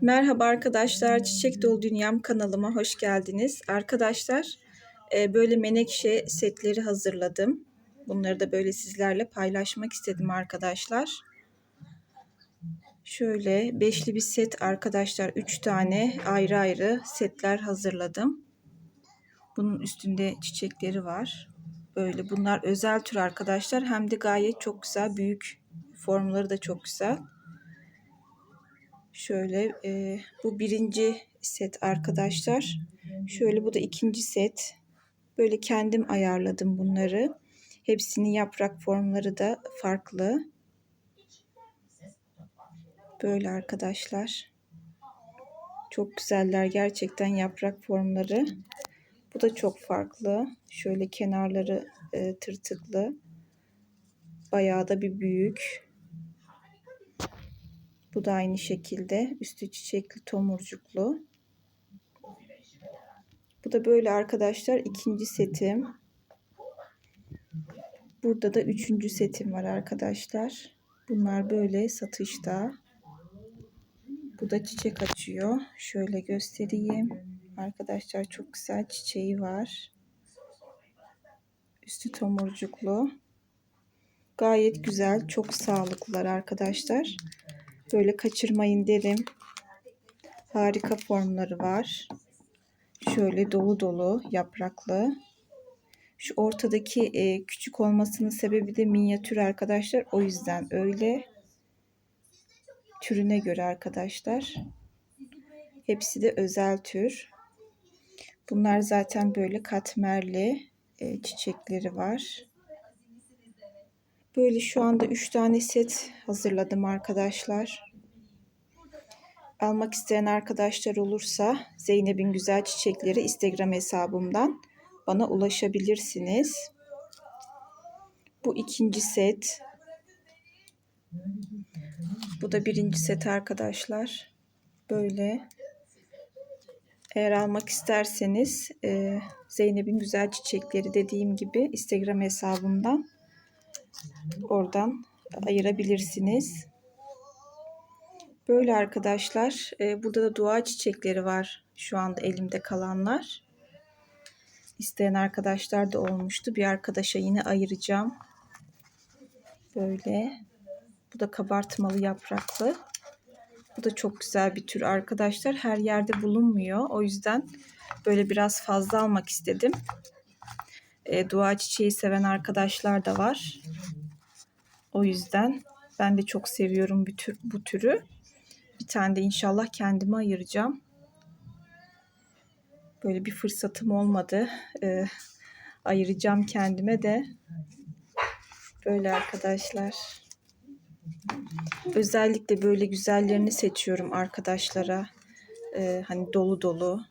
Merhaba arkadaşlar, Çiçek Dolu Dünyam kanalıma hoş geldiniz. Arkadaşlar, e, böyle menekşe setleri hazırladım. Bunları da böyle sizlerle paylaşmak istedim arkadaşlar. Şöyle beşli bir set arkadaşlar, üç tane ayrı ayrı setler hazırladım. Bunun üstünde çiçekleri var. Böyle bunlar özel tür arkadaşlar. Hem de gayet çok güzel, büyük formları da çok güzel. Şöyle e, bu birinci set arkadaşlar. Şöyle bu da ikinci set. Böyle kendim ayarladım bunları. Hepsinin yaprak formları da farklı. Böyle arkadaşlar. Çok güzeller gerçekten yaprak formları. Bu da çok farklı. Şöyle kenarları e, tırtıklı. Bayağı da bir büyük. Bu da aynı şekilde üstü çiçekli tomurcuklu. Bu da böyle arkadaşlar ikinci setim. Burada da üçüncü setim var arkadaşlar. Bunlar böyle satışta. Bu da çiçek açıyor. Şöyle göstereyim. Arkadaşlar çok güzel çiçeği var. Üstü tomurcuklu. Gayet güzel. Çok sağlıklılar arkadaşlar. Böyle kaçırmayın derim. Harika formları var. Şöyle dolu dolu yapraklı. Şu ortadaki e, küçük olmasının sebebi de minyatür arkadaşlar. O yüzden öyle. Türüne göre arkadaşlar. Hepsi de özel tür. Bunlar zaten böyle katmerli e, çiçekleri var. Böyle şu anda 3 tane set hazırladım arkadaşlar. Almak isteyen arkadaşlar olursa Zeynep'in Güzel Çiçekleri Instagram hesabımdan bana ulaşabilirsiniz. Bu ikinci set. Bu da birinci set arkadaşlar. Böyle. Eğer almak isterseniz e, Zeynep'in Güzel Çiçekleri dediğim gibi Instagram hesabımdan oradan ayırabilirsiniz. Böyle arkadaşlar. E, burada da dua çiçekleri var. Şu anda elimde kalanlar. İsteyen arkadaşlar da olmuştu. Bir arkadaşa yine ayıracağım. Böyle. Bu da kabartmalı yapraklı. Bu da çok güzel bir tür arkadaşlar. Her yerde bulunmuyor. O yüzden böyle biraz fazla almak istedim. E, dua çiçeği seven arkadaşlar da var. O yüzden ben de çok seviyorum bu, tür, bu türü. Bir tane de inşallah kendime ayıracağım. Böyle bir fırsatım olmadı. Ee, ayıracağım kendime de. Böyle arkadaşlar. Özellikle böyle güzellerini seçiyorum arkadaşlara. Ee, hani dolu dolu.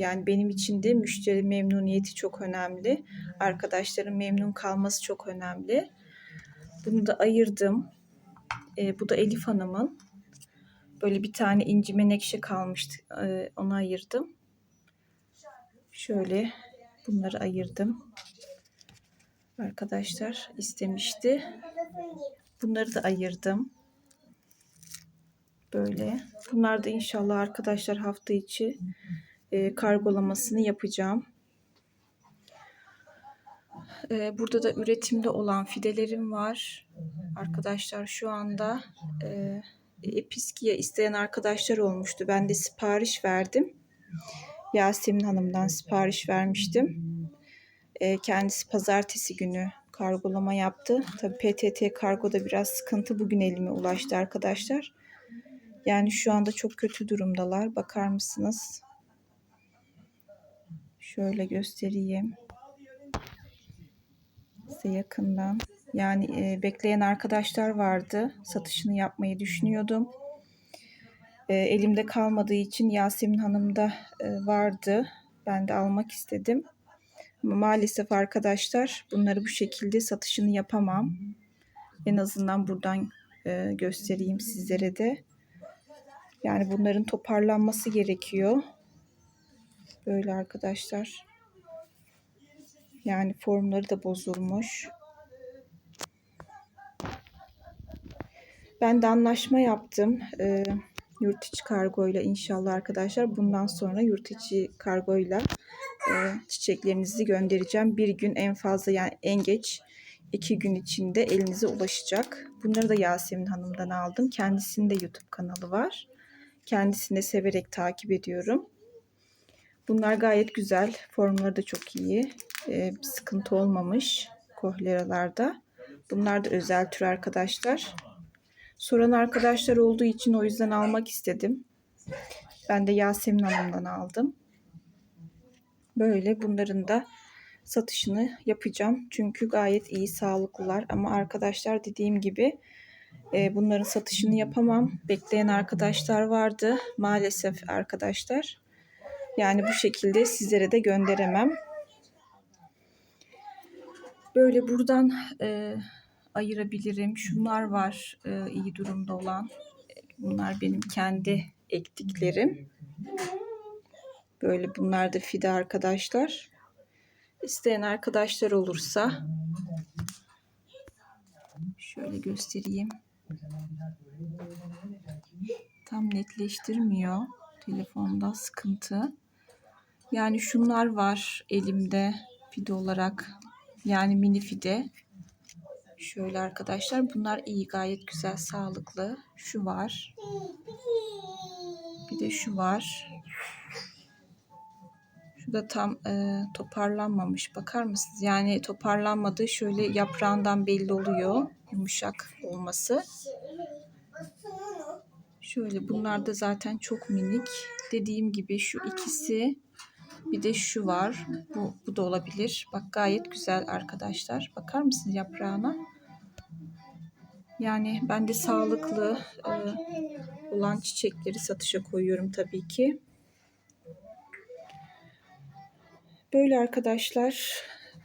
Yani benim için de müşteri memnuniyeti çok önemli. Arkadaşların memnun kalması çok önemli. Bunu da ayırdım. Ee, bu da Elif Hanım'ın. Böyle bir tane inci menekşe kalmıştı. Ee, onu ayırdım. Şöyle bunları ayırdım. Arkadaşlar istemişti. Bunları da ayırdım. Böyle. Bunlar da inşallah arkadaşlar hafta içi e, kargolamasını yapacağım. E, burada da üretimde olan fidelerim var. Arkadaşlar şu anda e, Episkiye isteyen arkadaşlar olmuştu. Ben de sipariş verdim. Yasemin Hanım'dan sipariş vermiştim. E, kendisi pazartesi günü kargolama yaptı. Tabi PTT kargoda biraz sıkıntı bugün elime ulaştı arkadaşlar. Yani şu anda çok kötü durumdalar. Bakar mısınız? Şöyle göstereyim. Size yakından. Yani e, bekleyen arkadaşlar vardı. Satışını yapmayı düşünüyordum. E, elimde kalmadığı için Yasemin Hanım'da e, vardı. Ben de almak istedim. Ama maalesef arkadaşlar bunları bu şekilde satışını yapamam. En azından buradan e, göstereyim sizlere de. Yani bunların toparlanması gerekiyor. Böyle arkadaşlar. Yani formları da bozulmuş. Ben de anlaşma yaptım. Ee, Yurt içi kargoyla inşallah arkadaşlar. Bundan sonra yurt içi kargoyla e, çiçeklerinizi göndereceğim. Bir gün en fazla yani en geç iki gün içinde elinize ulaşacak. Bunları da Yasemin Hanım'dan aldım. Kendisinin de YouTube kanalı var. Kendisini de severek takip ediyorum. Bunlar gayet güzel. Formları da çok iyi. Ee, bir sıkıntı olmamış kohleralarda. Bunlar da özel tür arkadaşlar. Soran arkadaşlar olduğu için o yüzden almak istedim. Ben de Yasemin Hanım'dan aldım. Böyle bunların da satışını yapacağım. Çünkü gayet iyi sağlıklılar. Ama arkadaşlar dediğim gibi e, bunların satışını yapamam. Bekleyen arkadaşlar vardı. Maalesef arkadaşlar. Yani bu şekilde sizlere de gönderemem. Böyle buradan e, ayırabilirim. Şunlar var e, iyi durumda olan. Bunlar benim kendi ektiklerim. Böyle bunlar da fide arkadaşlar. İsteyen arkadaşlar olursa şöyle göstereyim. Tam netleştirmiyor. Telefonda sıkıntı. Yani şunlar var elimde fide olarak. Yani mini fide. Şöyle arkadaşlar bunlar iyi gayet güzel sağlıklı. Şu var. Bir de şu var. Şu da tam e, toparlanmamış. Bakar mısınız? Yani toparlanmadı. Şöyle yaprağından belli oluyor. Yumuşak olması. Şöyle bunlar da zaten çok minik. Dediğim gibi şu ikisi bir de şu var. Bu, bu da olabilir. Bak gayet güzel arkadaşlar. Bakar mısınız yaprağına? Yani ben de sağlıklı e, olan çiçekleri satışa koyuyorum tabii ki. Böyle arkadaşlar.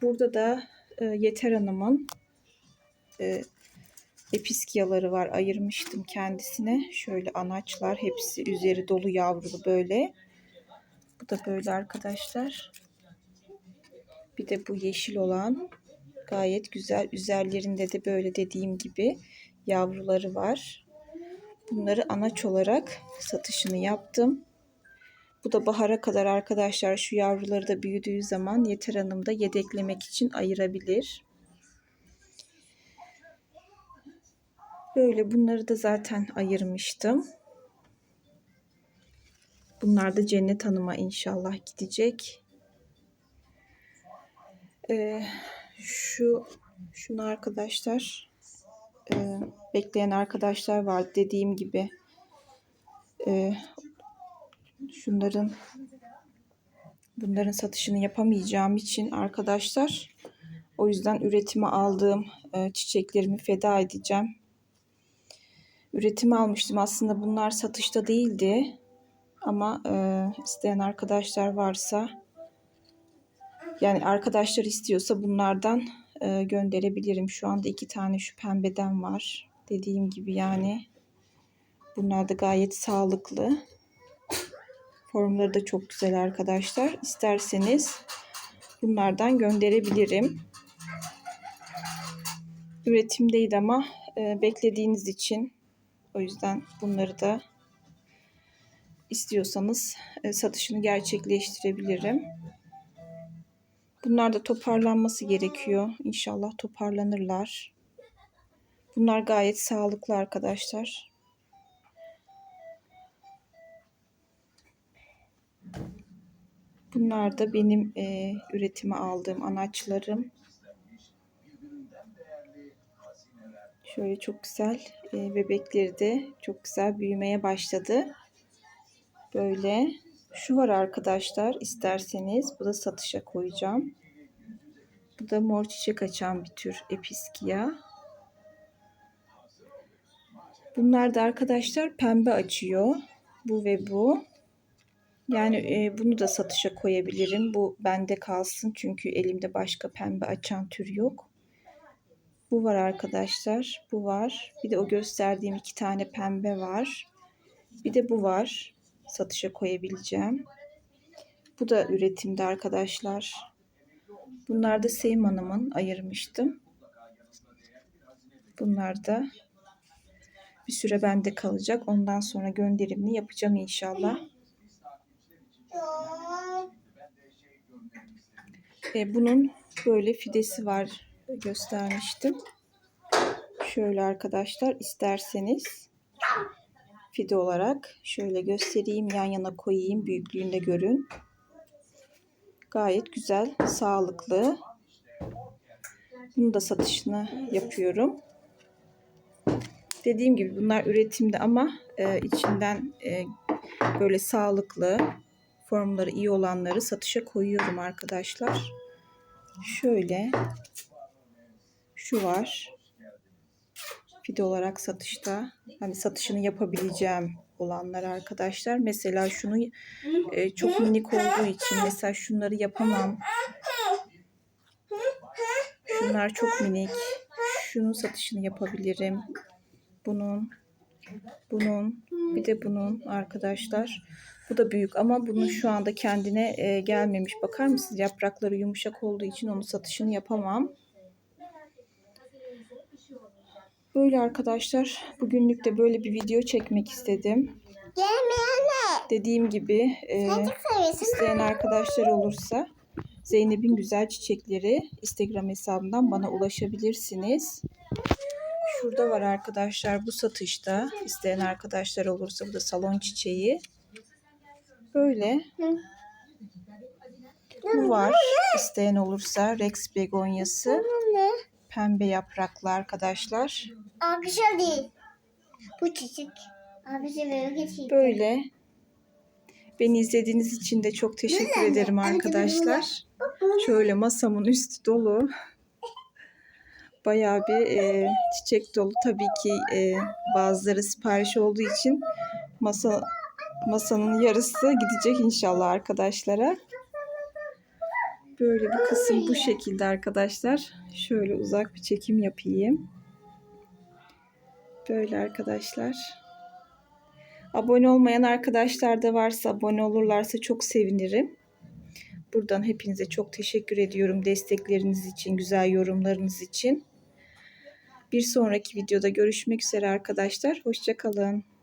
Burada da e, Yeter Hanım'ın e, episkiyaları var. Ayırmıştım kendisine. Şöyle anaçlar. Hepsi üzeri dolu yavrulu böyle. Bu da böyle arkadaşlar. Bir de bu yeşil olan gayet güzel. Üzerlerinde de böyle dediğim gibi yavruları var. Bunları anaç olarak satışını yaptım. Bu da bahara kadar arkadaşlar şu yavruları da büyüdüğü zaman Yeter Hanım da yedeklemek için ayırabilir. Böyle bunları da zaten ayırmıştım. Bunlar da Cennet Hanım'a inşallah gidecek. Ee, şu şunu arkadaşlar e, bekleyen arkadaşlar var dediğim gibi e, şunların bunların satışını yapamayacağım için arkadaşlar o yüzden üretime aldığım e, çiçeklerimi feda edeceğim. Üretime almıştım aslında bunlar satışta değildi ama e, isteyen arkadaşlar varsa yani arkadaşlar istiyorsa bunlardan e, gönderebilirim. Şu anda iki tane şu pembeden var. Dediğim gibi yani bunlar da gayet sağlıklı. Formları da çok güzel arkadaşlar. İsterseniz bunlardan gönderebilirim. Üretimdeydi ama e, beklediğiniz için o yüzden bunları da istiyorsanız e, satışını gerçekleştirebilirim. Bunlar da toparlanması gerekiyor. İnşallah toparlanırlar. Bunlar gayet sağlıklı arkadaşlar. Bunlar da benim e, üretime aldığım anaçlarım. Şöyle çok güzel e, bebekleri de çok güzel büyümeye başladı. Böyle. Şu var arkadaşlar isterseniz. Bu da satışa koyacağım. Bu da mor çiçek açan bir tür episkiya. Bunlar da arkadaşlar pembe açıyor. Bu ve bu. Yani e, bunu da satışa koyabilirim. Bu bende kalsın çünkü elimde başka pembe açan tür yok. Bu var arkadaşlar. Bu var. Bir de o gösterdiğim iki tane pembe var. Bir de bu var. Satışa koyabileceğim. Bu da üretimde arkadaşlar. Bunlar da Seyim Hanım'ın ayırmıştım. Bunlar da Bir süre bende kalacak. Ondan sonra gönderimini yapacağım inşallah. E, bunun böyle fidesi var göstermiştim. Şöyle arkadaşlar isterseniz fide olarak şöyle göstereyim yan yana koyayım büyüklüğünde görün. Gayet güzel, sağlıklı. Bunu da satışını yapıyorum. Dediğim gibi bunlar üretimde ama e, içinden e, böyle sağlıklı, formları iyi olanları satışa koyuyorum arkadaşlar. Şöyle şu var. Fide olarak satışta. Hani satışını yapabileceğim olanlar arkadaşlar. Mesela şunu e, çok minik olduğu için mesela şunları yapamam. Şunlar çok minik. Şunun satışını yapabilirim. Bunun, bunun, bir de bunun arkadaşlar. Bu da büyük ama bunun şu anda kendine e, gelmemiş. Bakar mısınız? Yaprakları yumuşak olduğu için onun satışını yapamam. Böyle arkadaşlar. Bugünlük de böyle bir video çekmek istedim. Gelmeyenler. Dediğim gibi e, isteyen arkadaşlar olursa Zeynep'in Güzel Çiçekleri Instagram hesabından bana ulaşabilirsiniz. Şurada var arkadaşlar bu satışta. İsteyen arkadaşlar olursa bu da salon çiçeği. Böyle. Bu var. İsteyen olursa Rex begonyası. Pembe yapraklı arkadaşlar. Arkadaşlar değil. Bu çiçek. Arkadaşlar böyle geçeyim. Böyle. Beni izlediğiniz için de çok teşekkür ederim arkadaşlar. Şöyle masamın üstü dolu. Bayağı bir e, çiçek dolu. Tabii ki e, bazıları sipariş olduğu için masa masanın yarısı gidecek inşallah arkadaşlara. Böyle bir kısım bu şekilde arkadaşlar. Şöyle uzak bir çekim yapayım. Böyle arkadaşlar. Abone olmayan arkadaşlar da varsa abone olurlarsa çok sevinirim. Buradan hepinize çok teşekkür ediyorum destekleriniz için, güzel yorumlarınız için. Bir sonraki videoda görüşmek üzere arkadaşlar. Hoşçakalın.